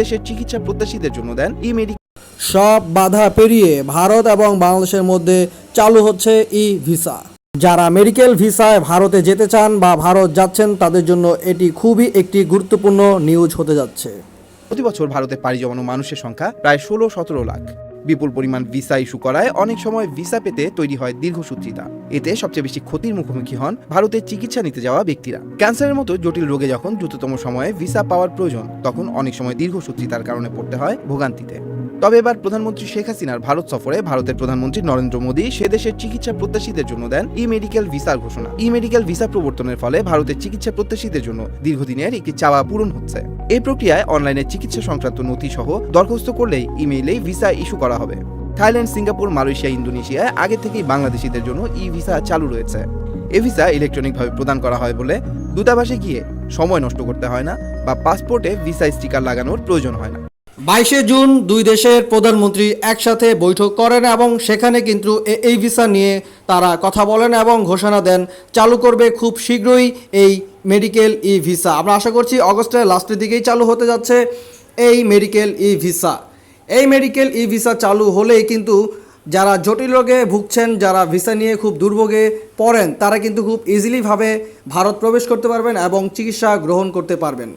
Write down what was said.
দেশের চিকিৎসা প্রত্যাশীদের জন্য দেন ই মেডিকেল সব বাধা পেরিয়ে ভারত এবং বাংলাদেশের মধ্যে চালু হচ্ছে ই ভিসা। যারা মেডিকেল ভিসায় ভারতে যেতে চান বা ভারত যাচ্ছেন তাদের জন্য এটি খুবই একটি গুরুত্বপূর্ণ নিউজ হতে যাচ্ছে। প্রতি বছর ভারতে পাড়ি জমানো মানুষের সংখ্যা প্রায় ষোলো সতেরো লাখ। বিপুল পরিমাণ ভিসা ইস্যু করায় অনেক সময় ভিসা পেতে তৈরি হয় দীর্ঘসূত্রিতা। এতে সবচেয়ে বেশি ক্ষতির মুখোমুখি হন ভারতের চিকিৎসা নিতে যাওয়া ব্যক্তিরা। ক্যান্সারের মতো জটিল রোগে যখন দ্রুততম সময়ে ভিসা পাওয়ার প্রয়োজন, তখন অনেক সময় দীর্ঘসূত্রিতার কারণে পড়তে হয় ভোগান্তিতে। তবে এবার প্রধানমন্ত্রী শেখ হাসিনার ভারত সফরে ভারতের প্রধানমন্ত্রী নরেন্দ্র মোদী সে দেশের চিকিৎসা প্রত্যাশীদের জন্য দেন ই মেডিকেল ভিসার ঘোষণা। ই মেডিকেল ভিসা প্রবর্তনের ফলে ভারতের চিকিৎসা প্রত্যাশীদের জন্য দীর্ঘদিনের একটি চাওয়া পূরণ হচ্ছে। এই প্রক্রিয়ায় অনলাইনে চিকিৎসা সংক্রান্ত নথি সহ দরখাস্ত করলেই ইমেইলেই ভিসা ইস্যু করা হবে। থাইল্যান্ড, সিঙ্গাপুর, মালয়েশিয়া ইন্দোনেশিয়ায় আগে থেকেই বাংলাদেশিদের জন্য ই ভিসা চালু রয়েছে। এ ভিসা ইলেকট্রনিকভাবে প্রদান করা হয় বলে দূতাবাসে গিয়ে সময় নষ্ট করতে হয় না বা পাসপোর্টে ভিসা স্টিকার লাগানোর প্রয়োজন হয় না। বাইশে জুন দুই দেশের প্রধানমন্ত্রী একসাথে বৈঠক করেন এবং সেখানে কিন্তু এই ভিসা নিয়ে তারা কথা বলেন এবং ঘোষণা দেন, চালু করবে খুব শীঘ্রই এই মেডিকেল ই ভিসা। আমরা আশা করছি অগস্টের লাস্টের দিকেই চালু হতে যাচ্ছে এই মেডিকেল ই ভিসা। এই মেডিকেল ই ভিসা চালু হলেই কিন্তু যারা জটিল রোগে ভুগছেন, যারা ভিসা নিয়ে খুব দুর্ভোগে পড়েন, তারা কিন্তু খুব ইজিলিভাবে ভারত প্রবেশ করতে পারবেন এবং চিকিৎসা গ্রহণ করতে পারবেন।